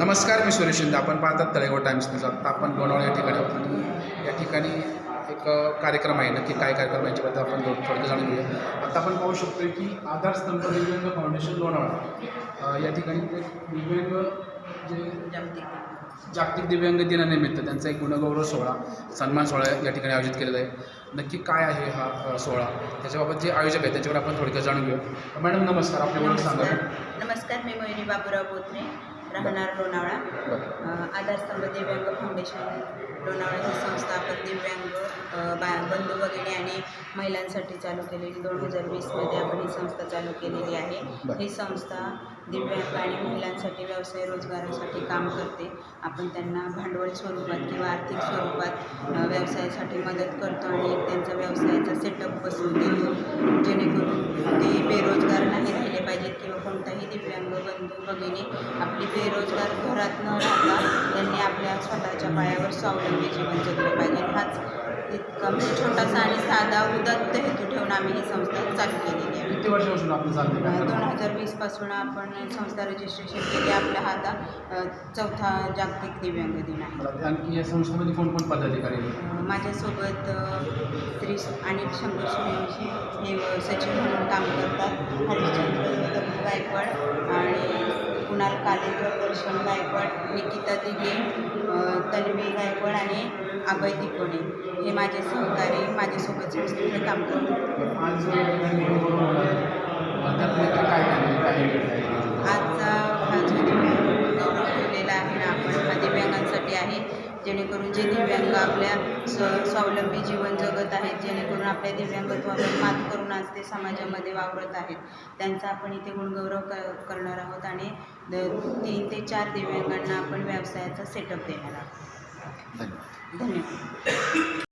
नमस्कार मी सुरेश शिंदे. आपण पाहतात तळेगाव टाइम्स न्यूज आता आपण लोणावळा या ठिकाणी होतो या ठिकाणी एक कार्यक्रम आहे. नक्की काय कार्यक्रम याच्याबद्दल आपण थोडक्यात जाणून घेऊया. आता आपण पाहू शकतो की आधारस्तंभ दिव्यांग फाउंडेशन लोणावळा. या ठिकाणी ते दिव्यांग जे जागतिक दिव्यांग दिनानिमित्त त्यांचा एक गुणगौरव सोहळा सन्मान सोहळा या ठिकाणी आयोजित केलेला आहे. नक्की काय आहे हा सोहळा? त्याच्याबाबत जे आयोजक आहेत त्याच्यावर आपण थोडक्यात जाणून घेऊ मॅडम नमस्कार. आपल्याकडून सांगा. नमस्कार. नमस्कार. मी मोहिनी बाबूराव बोत्रे राहणार लोणावळा. आधारस्तंभ दिव्यांग फाउंडेशन लोणावळा ही संस्था आपण दिव्यांग बा बंधू भगिनी आणि महिलांसाठी चालू केलेली. दोन हजार वीसमध्ये आपण ही संस्था चालू केलेली आहे. ही संस्था दिव्यांग आणि महिलांसाठी व्यवसाय रोजगारासाठी काम करते. आपण त्यांना भांडवल स्वरूपात किंवा आर्थिक स्वरूपात व्यवसायासाठी मदत करतो आणि त्यांचा व्यवसायाचा सेटअप बसवून देतो. जेणेकरून ते बेरोजगार नाही राहिले पाहिजेत किंवा कोणताही दिव्यांग बंधू भगिनी आपली बेरोजगार घरात न राहता त्यांनी आपल्या स्वतःच्या पायावर स्वावलंबी जीवन जगलं पाहिजे. हाच इतका म्हणजे छोटासा आणि साधा उदात्त हेतू ठेवून आम्ही ही संस्था चालू केलेली आहे. किती वर्षापासून आपण चालते काय दोन हजार वीसपासून आपण संस्था रजिस्ट्रेशन केली. आपल्या हाता अ, चौथा जागतिक दिव्यांग दिन आहे. आणखी या संस्थेमध्ये कोण कोण पदाधिकारी माझ्यासोबत श्री अनिल शंकर सूर्यवंशी हे सचिव म्हणून काम करतात. हरिश्चंद्र आणि कुणाल कालेकर दर्शन गायकवाड निकिता दिघे तन्वी गायकवाड आणि अभय तिकोणे हे माझे सहकारी माझ्यासोबत काम करतात बरं, आज या ठिकाणी गुणगौरव होणार आहे. अ, त्यात नक्की काय काय काय भेट आहे? आजचा हा जो दिव्यांग गौरव ठेवलेला आहे ना आपण हा दिव्यांगांसाठी आहे जेणेकरून जे दिव्यांग आपल्या स्व स्वावलंबी जीवन जगत आहेत जेणेकरून आपल्या दिव्यांगत्वावर मात करून आज ते समाजामध्ये वावरत आहेत. त्यांचा आपण इथे गुणगौरव क करणार आहोत आणि द- तीन ते चार दिव्यांगांना आपण व्यवसायाचा सेटअप देणार आहोत. धन्यवाद.